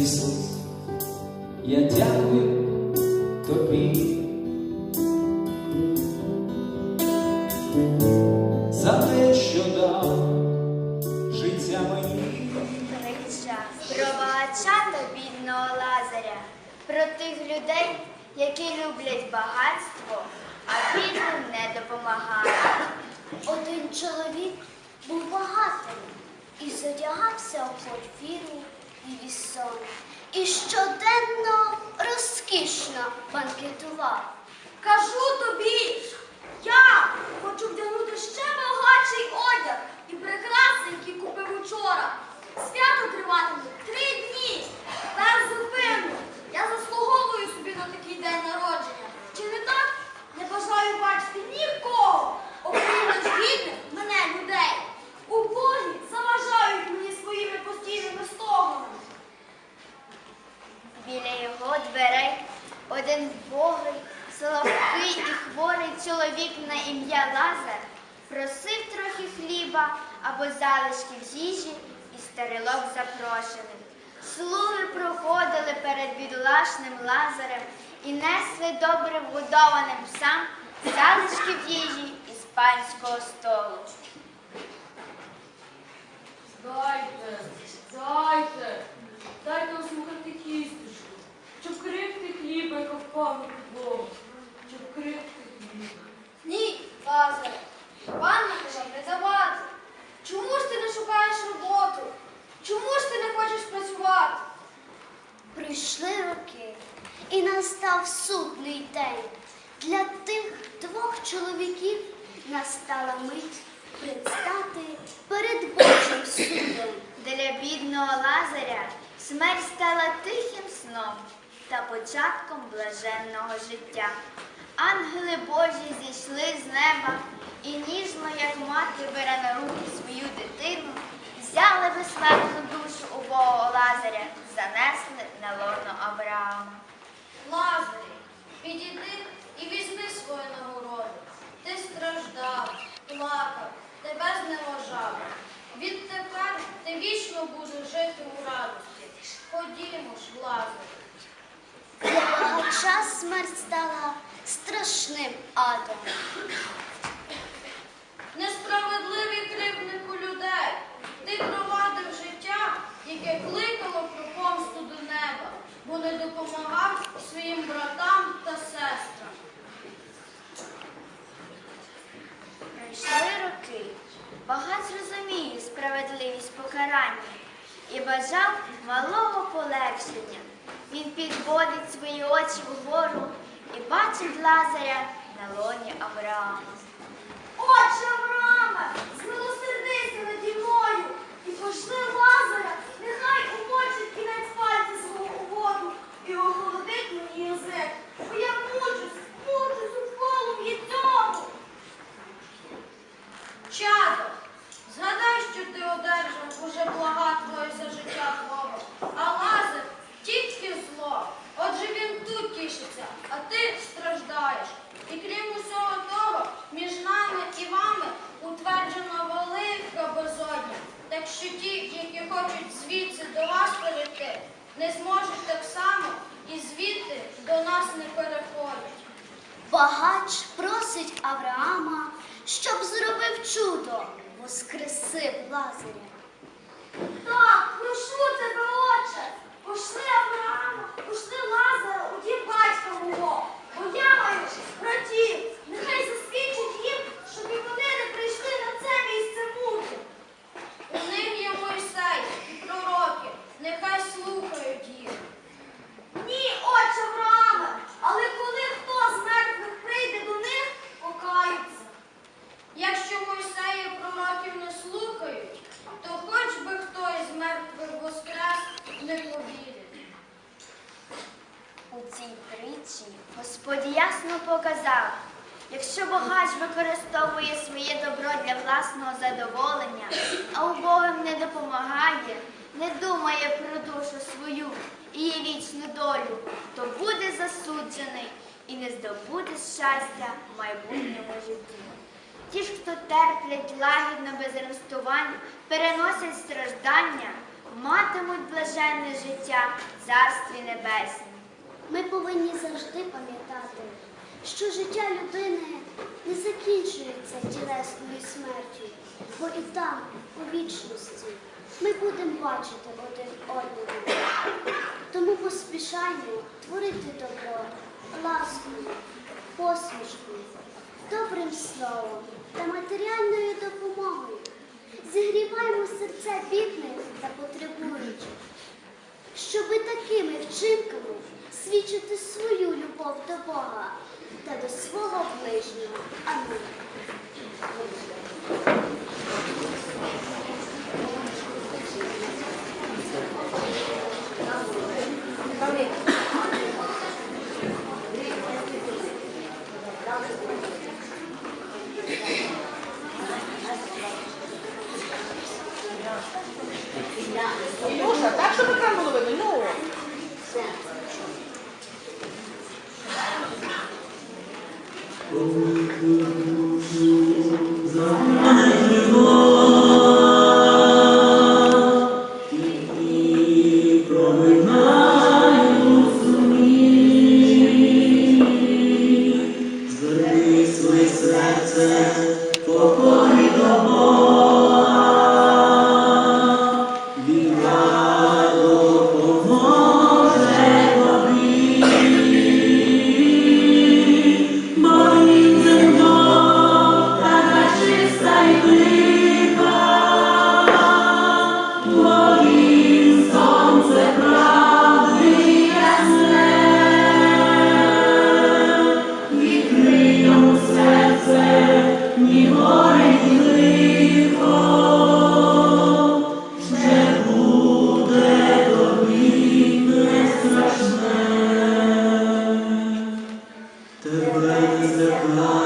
Ісус, я дякую тобі. За те, що дав життя мені. Притча про багача та бідного Лазаря, про тих людей, які люблять багатство, а бідним не допомагають. Один чоловік був багатим і задягався у порфіру і вісон. І щоденно розкішно банкетував. Кажу тобі, я хочу вдягнути ще багатший одяг і прекрасний, який купив учора. Свято триватиме один вбогий, соловкий і хворий чоловік на ім'я Лазар просив трохи хліба або залишків їжі і старилок запрошених. Слуги проходили перед бідолашним Лазарем і несли добре вгодованим псам залишків їжі із панського столу. Дайте, дайте, дайте осмухати кісточку, щоб крихти хліба, яка впав на підлогу, щоб крихти хліба. Ні, Лазаре, пан не казав не давати. Чому ж ти не шукаєш роботу? Чому ж ти не хочеш працювати? Прийшли роки, і настав судний день. Для тих двох чоловіків настала мить предстати перед Божим судом. Для бідного Лазаря смерть стала тихим сном та початком блаженного життя. Ангели Божі зійшли з неба і ніжно, як мати бере на руки свою дитину, взяли безсмертну душу убогого Лазаря, занесли на лоно Авраама. Лазарі, підійди і візьми свою нагороду. Ти страждав, плакав, тебе зневажав. Відтепер ти вічно будеш жити у радості. Ходімо ж, Лазарі. Для багача смерть стала страшним адом. Несправедливий кривднику людей. Ти провадив життя, яке кликало про помсту до неба, бо не допомагав своїм братам та сестрам. Пройшли роки. Багач розуміє справедливість покарання і бажав малого полегшення. Він підводить свої очі вгору і бачить Лазаря на лоні Авраама. Отче Авраама, змилосердися наді мною і пошли Лазаря, Багач просить Авраама, щоб зробив чудо, воскресив Лазаря. Так, прошу тебе, отче, пошли Авраама, пошли Лазара у дім батька мого, богач використовує своє добро для власного задоволення, а убогим не допомагає, не думає про душу свою і її вічну долю, то буде засуджений і не здобуде щастя в майбутньому житті. Ті ж, хто терплять лагідно без розтувань, переносять страждання, матимуть блаженне життя в царстві небеснім. Ми повинні завжди пам'ятати, що життя людини не закінчується тілесною смертю, бо і там, у вічності, ми будемо бачити один одного. Тому поспішаймо творити добро, ласкою, посмішкою, добрим словом та матеріальною допомогою. Зігріваємо серця бідних та потребуючих щоби такими вчинками свідчити свою любов до Бога та до свого ближнього. Амінь. Amen. Тобі не страшне.